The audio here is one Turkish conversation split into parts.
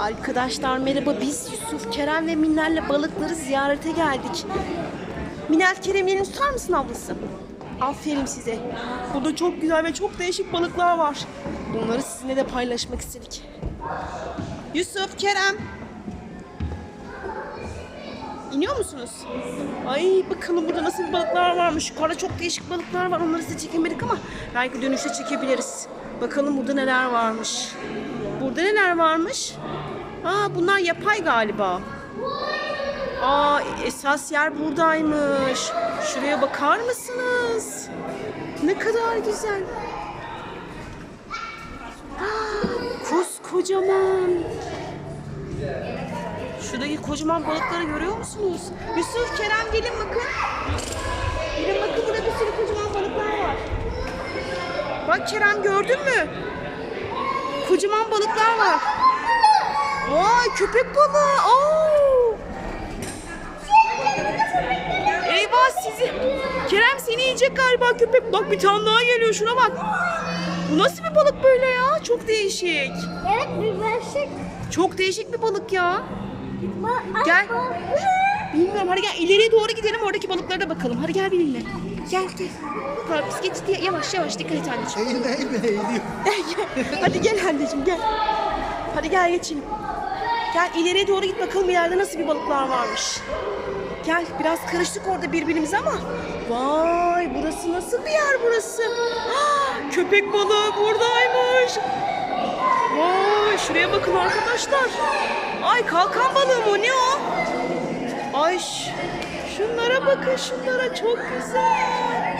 Arkadaşlar merhaba biz Yusuf, Kerem ve Minel'le balıkları ziyarete geldik. Minel Kerem yerini tutar mısın ablası? Aferin size. Burada çok güzel ve çok değişik balıklar var. Bunları sizinle de paylaşmak istedik. Yusuf, Kerem. İniyor musunuz? Ay bakalım burada nasıl balıklar varmış. Yukarıda çok değişik balıklar var. Onları size çekemedik ama belki dönüşte çekebiliriz. Bakalım burada neler varmış. Burada neler varmış? Aa bunlar yapay galiba. Aa esas yer buradaymış. Şuraya bakar mısınız? Ne kadar güzel. Aa, koskocaman. Şuradaki kocaman balıkları görüyor musunuz? Yusuf, Kerem gelin bakın. Gelin bakın burada bir sürü kocaman balıklar var. Bak Kerem gördün mü? Kocaman balıklar var. Vay köpek balığı. Oo. Eyvah sizi. Kerem seni yiyecek galiba köpek. Bak bir tane daha geliyor şuna bak. Bu nasıl bir balık böyle ya? Çok değişik. Evet bir başlık. Çok değişik bir balık ya. Gel. Bilmiyorum hadi gel ileriye doğru gidelim oradaki balıklara da bakalım. Hadi gel benimle. Gel gel. Bak bisiklet diye yavaş yavaş dikkat et anneciğim. Eğilme eğilme eğiliyor. Hadi gel anneciğim gel. Hadi gel geçelim. Gel ileriye doğru git bakalım ileride nasıl bir balıklar varmış. Gel biraz karıştık orada birbirimize ama. Vay burası nasıl bir yer burası? Ah, köpek balığı buradaymış. Vay şuraya bakın arkadaşlar. Ay kalkan balığı mı o? ne o? Ay ş- şunlara bakın şunlara çok güzel.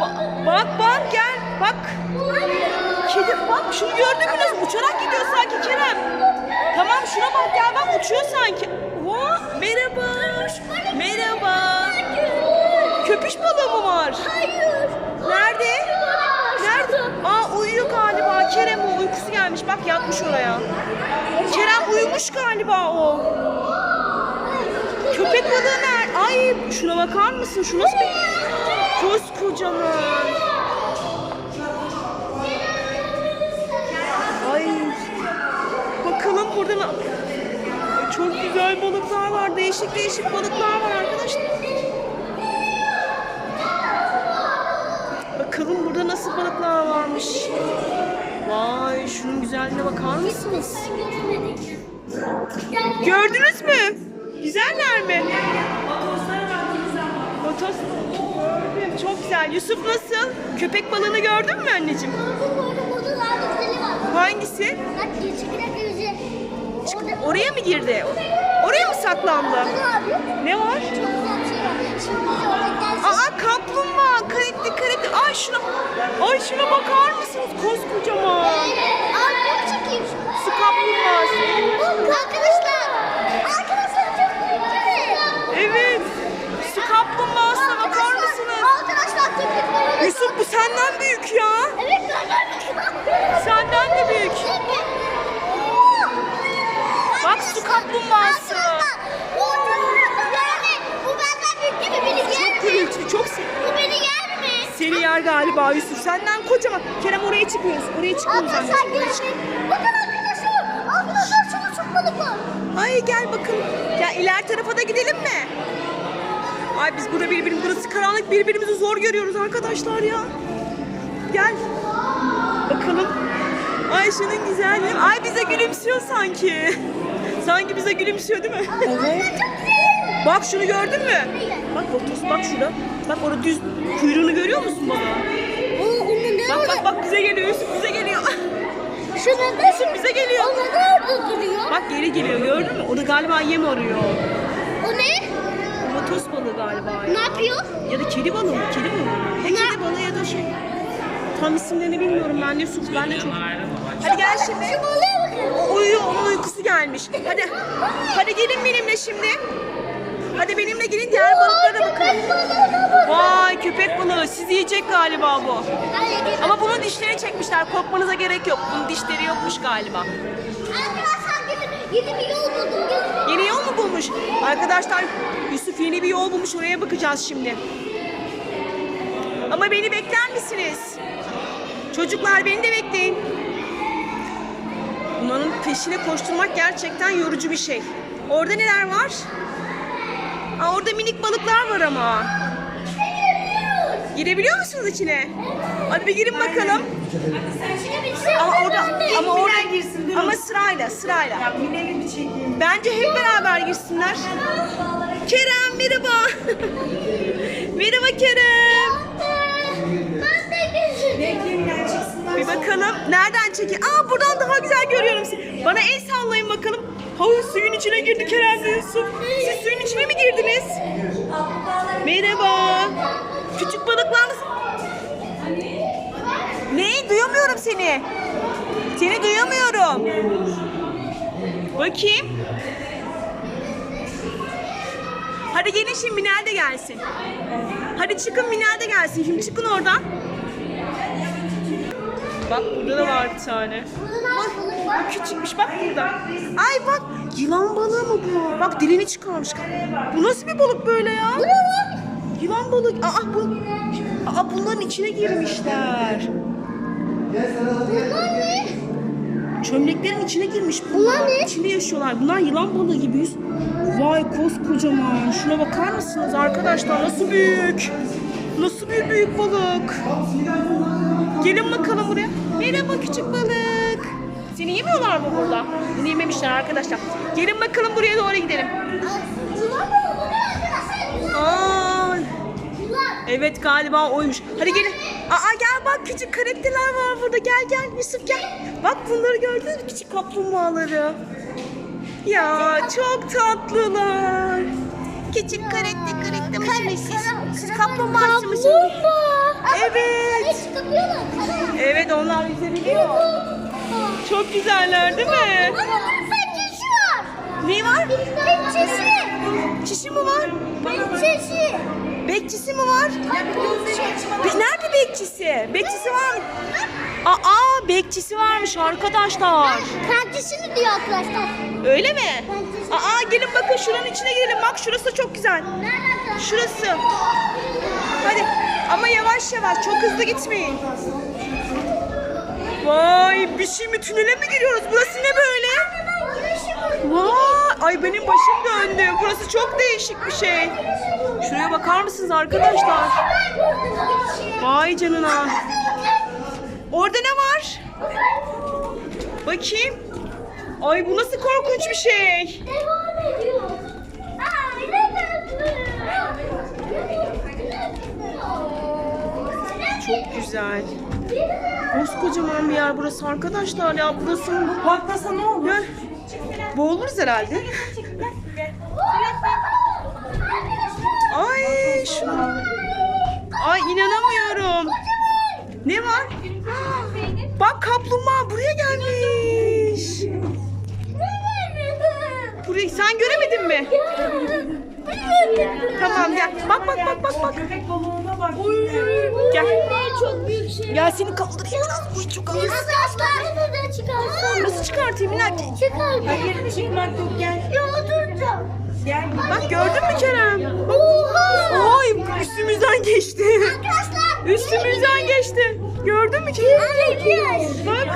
Ba- bak bak gel bak. Kedi bak şunu gördün mü uçarak gidiyor sanki Kerem. Tamam şuna bak gel bak uçuyor sanki. Vaa, merhaba. Merhaba. Köpüş balığı mı var? Hayır. Nerede? Nerede? Aa uyuyor galiba. Kerem o uykusu gelmiş. Bak yatmış oraya. Kerem uyumuş galiba o. Köpek balığı nerede? Ay şuna bakar mısın? Şu nasıl bir... Koskocaman. Ay. Bakalım burada ne... Ay, Çok güzel balıklar var. Değişik değişik balıklar var arkadaşlar. Bakalım burada nasıl balıklar varmış. Vay şunun güzelliğine bakar mısınız? Gördünüz mü? Güzeller mi? Vatos. Gördüm. Çok güzel. Yusuf nasıl? Köpek balığını gördün mü anneciğim? Hangisi? Oraya mı girdi? Oraya mı saklandı? Ne var? Aa kaplumbağa. Dikkat et. Ay şuna. Ay şuna bakar mısınız? Koskocaman. Su kaplumbağası. Arkadaşlar çok büyük Evet. Su kaplumbağasına bakar mısınız? Arkadaşlar çok büyük. Yusuf bu senden büyük ya. Evet, ben Senden de büyük. Bak su kaplumbağası. Benden büyük mi? Büyük, çok se- Bu beni yer mi? seni yer galiba Yusuf. Senden kocaman. Kerem oraya çıkıyoruz. Oraya çıkıyoruz Arkadaşlar gelin. Bakın arkadaşlar. Arkadaşlar çok balık var. Ay gel bakın. Ya iler tarafa da gidelim mi? Ay biz burada birbirimiz burası karanlık birbirimizi zor görüyoruz arkadaşlar ya. Gel. Bakalım. Ay şunun güzelliği. Ay bize gülümsüyor sanki. Sanki bize gülümsüyor değil mi? Evet. Bak şunu gördün mü? Bak Lotus bak şurada. Bak orada düz kuyruğunu görüyor musun baba? Bak bak bak bize geliyor Yusuf bize geliyor. Şunun da Yusuf bize geliyor. O ne orada duruyor? Bak geri geliyor gördün mü? O da galiba yem arıyor. O ne? Lotos balığı galiba ya. Ne yapıyor? Ya da kedi balığı mı? Kedi balığı. Ya kedi balığı ya da şey. Tam isimlerini bilmiyorum ben Yusuf. Ben de çok. Hadi gel şimdi. Şu balığa bakın. Uyuyor onun uykusu gelmiş. Hadi. Hadi gelin benimle şimdi. Hadi benimle gelin diğer balıklara da bakalım. Vay köpek balığı sizi yiyecek galiba bu. Ama bunun dişlerini çekmişler. Korkmanıza gerek yok. Bunun dişleri yokmuş galiba. Arkadaşlar. Yeni bir yol buldum. Yeni yol mu bulmuş? Arkadaşlar yeni bir yol bulmuş. Oraya bakacağız şimdi. Ama beni bekler misiniz? Çocuklar beni de bekleyin. Bunların peşine koşturmak gerçekten yorucu bir şey. Orada neler var? Aa, orada minik balıklar var ama. Girebiliyor musunuz içine? Hadi bir girin bakalım. Ama orada ama orada girsin, dur. ama sırayla sırayla. Ya Mine'yi bir çekeyim. Bence hep beraber girsinler. Kerem merhaba. merhaba Kerem. Bir bakalım nereden çekiyor? Aa buradan daha güzel görüyorum sizi. Bana el sallayın bakalım. Havuz suyun içine girdi Kerem ve Yusuf. Siz suyun içine mi girdiniz? Merhaba. Küçük balıklar? Duyamıyorum seni. Seni duyamıyorum. Bakayım. Hadi gelin şimdi Minel de gelsin. Hadi çıkın Minel de gelsin. Şimdi çıkın oradan. Bak burada da var bir tane. Bak küçükmüş bak burada. Ay bak yılan balığı mı bu? Bak dilini çıkarmış. Bu nasıl bir balık böyle ya? Yılan balık. Aa bu. Aa bunların içine girmişler. Çömleklerin içine girmiş bunlar. Bunlar ne? İçinde yaşıyorlar. Bunlar yılan balığı gibi. yüz- Vay koskocaman. Şuna bakar mısınız arkadaşlar? Nasıl büyük? Nasıl bir büyük balık? Gelin bakalım buraya. Merhaba küçük balık. Seni yemiyorlar mı burada? Seni yememişler arkadaşlar. Gelin bakalım buraya doğru gidelim. Aa, evet galiba oymuş. Hadi gelin. Aa gel bak küçük karakterler var burada. Gel gel Yusuf gel. Bak bunları gördün mü küçük kaplumbağaları? Ya çok tatlılar. Küçük karakter karakter? Siz kaplumbağası mısınız? Evet. Evet onlar yüzebiliyor. Çok güzeller değil mi? Ne var? Çişi mi var? Bekçisi mi var? Be- nerede bekçisi? Bekçisi var mı? Aa bekçisi varmış arkadaşlar. Kendisini diyor arkadaşlar. Öyle mi? Aa gelin bakın şuranın içine girelim. Bak şurası çok güzel. Şurası. Hadi ama yavaş yavaş çok hızlı gitmeyin. Vay bir şey mi tünele mi giriyoruz? Burası ne böyle? Vay ay benim başım döndü. Burası çok değişik bir şey. Şuraya bakar mısınız arkadaşlar? Vay canına. Orada ne var? Bakayım. Ay bu nasıl korkunç bir şey. Devam ediyor. Çok güzel. Koskocaman bir yer burası arkadaşlar ya. Burası? Patlasa ne olur? Gel. Boğuluruz herhalde. Ay şuna. Ay inanamıyorum. Ne var? Bak kaplumbağa buraya gelmiş. Burayı sen göremedin mi? Tamam gel. Bak bak bak bak bak. Köpek balığına bak. Gel. Çok büyük şey. Gel seni kaldırayım biraz. Uy çok ağır. Nasıl aslan? da çıkarsın? Nasıl çıkartayım Minel? Çıkar. Hayır çıkmak yok gel. Ya oturacağım. Gel. Bak gördün mü Kerem? Oha. Ay üstümüzden geçti. Arkadaşlar. Üstümüzden geçti. Gördün mü Kerem? Anne gidiyoruz. Bak.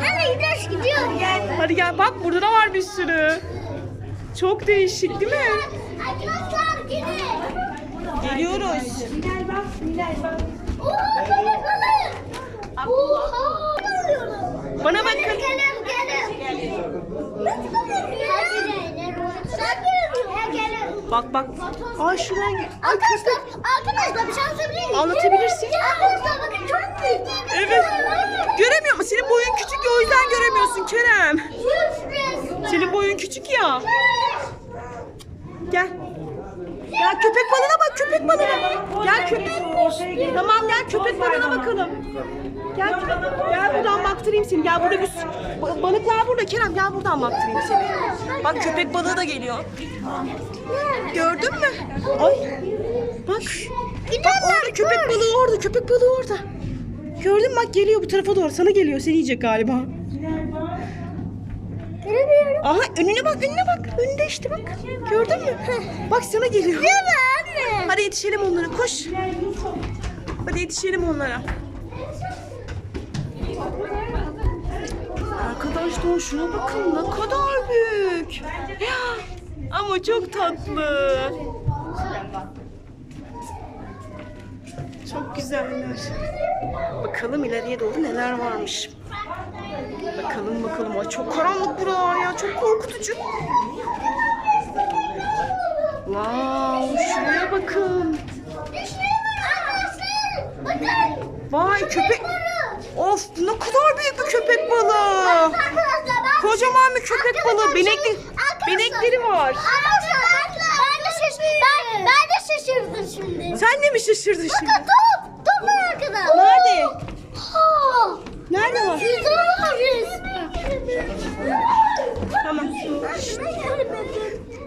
Anne gidiyoruz gidiyoruz. Gel. Hadi gel bak burada da var bir sürü. Çok değişik değil mi? Arkadaşlar gidin. Geliyoruz. Minel bak. Minel bak. Oha. Bana bakın. Gelin gelin. Bak bak. Ay şuraya gel. Arkadaşlar, arkadaşlar bir şey? Anlatabilirsin. Arkadaşlar bakın çok büyük? Evet. Göremiyor musun? Senin boyun küçük ya o yüzden göremiyorsun Kerem. Senin boyun küçük ya. Gel. Gel köpek balığına bak köpek balığına. Gel köpek. Tamam gel köpek balığına bakalım. Gel gel buradan baktırayım seni. Gel burada bir ba- balıklar burada Kerem gel buradan baktırayım seni. Bak köpek balığı da geliyor. Gördün mü? Ay. Bak. Bak orada köpek balığı orada köpek balığı orada. Gördün mü bak geliyor bu tarafa doğru. Sana geliyor seni yiyecek galiba. Göremiyorum. Aha önüne bak önüne bak. Önünde işte bak. Gördün mü? Bak sana geliyor. anne. Hadi yetişelim onlara koş. Hadi yetişelim onlara. Arkadaşlar şuna bakın ne kadar büyük. Ama çok tatlı. Çok güzeller. Bakalım ileriye doğru neler varmış. Bakalım bakalım. Ay çok karanlık buralar ya. Çok korkutucu. Wow, şuraya bakın. Vay köpek. Of ne kadar büyük bir köpek balığı. Kocaman bir köpek balığı. Benekli, benekleri var. Ben de şaşırdım şimdi. Sen de mi şaşırdın şimdi? Bakın top, top var arkada. Nerede? Nerede var? Yüzü var resmen. Tamam.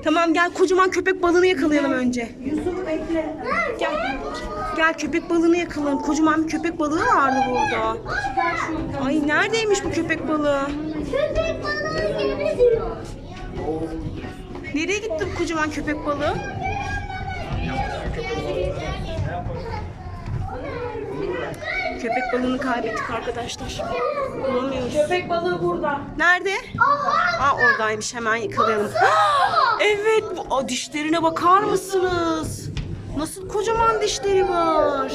Tamam gel kocaman köpek balığını yakalayalım önce. Yusuf bekle. Gel. Gel köpek balığını yakalayalım. Kocaman bir köpek balığı vardı burada. Ay neredeymiş bu köpek balığı? Köpek balığı gibi. Nereye gitti bu kocaman köpek balığı? Köpek balığını kaybettik arkadaşlar. Bulamıyoruz. Köpek balığı burada. Nerede? Aa oradaymış hemen yakalayalım. evet bu o dişlerine bakar mısınız? Nasıl kocaman dişleri var.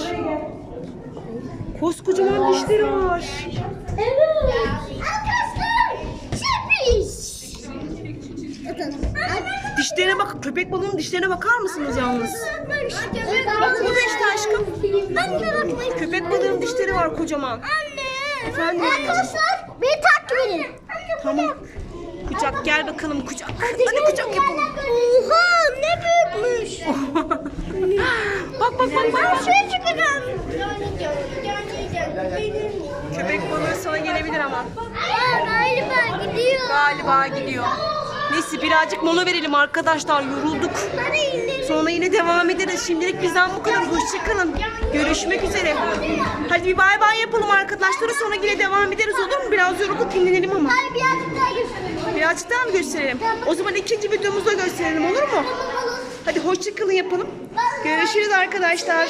Koskocaman dişleri var. Evet. Arkadaşlar sürpriz. Dişlerine bak köpek balığının dişlerine bakar mısınız yalnız? Bak Bak burada işte aşkım. De bakmayı Köpek balığının dişleri var kocaman. Anne. Efendim? Arkadaşlar beni takip edin. Tamam. Kucak gel bakalım kucak. Hadi kucak yapalım. Oha ne büyükmüş. bak bak bak bak. Şuraya çıkacağım. Köpek balığı sana gelebilir ama. Aa, galiba gidiyor. Galiba gidiyor. Neyse birazcık mola verelim arkadaşlar. Yorulduk. Sonra yine devam ederiz. Şimdilik bizden bu kadar. Hoşçakalın. Görüşmek üzere. Hadi bir bay bay yapalım arkadaşlar. Sonra yine devam ederiz olur mu? Biraz yorulduk dinlenelim ama. Hadi birazcık daha gösterelim. Birazcık daha mı gösterelim? O zaman ikinci videomuzda gösterelim olur mu? Hadi hoşçakalın yapalım. Görüşürüz arkadaşlar.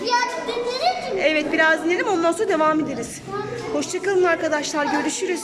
Birazcık dinlenir mi? Evet biraz dinleyelim ondan sonra devam ederiz. Hoşçakalın arkadaşlar. Görüşürüz.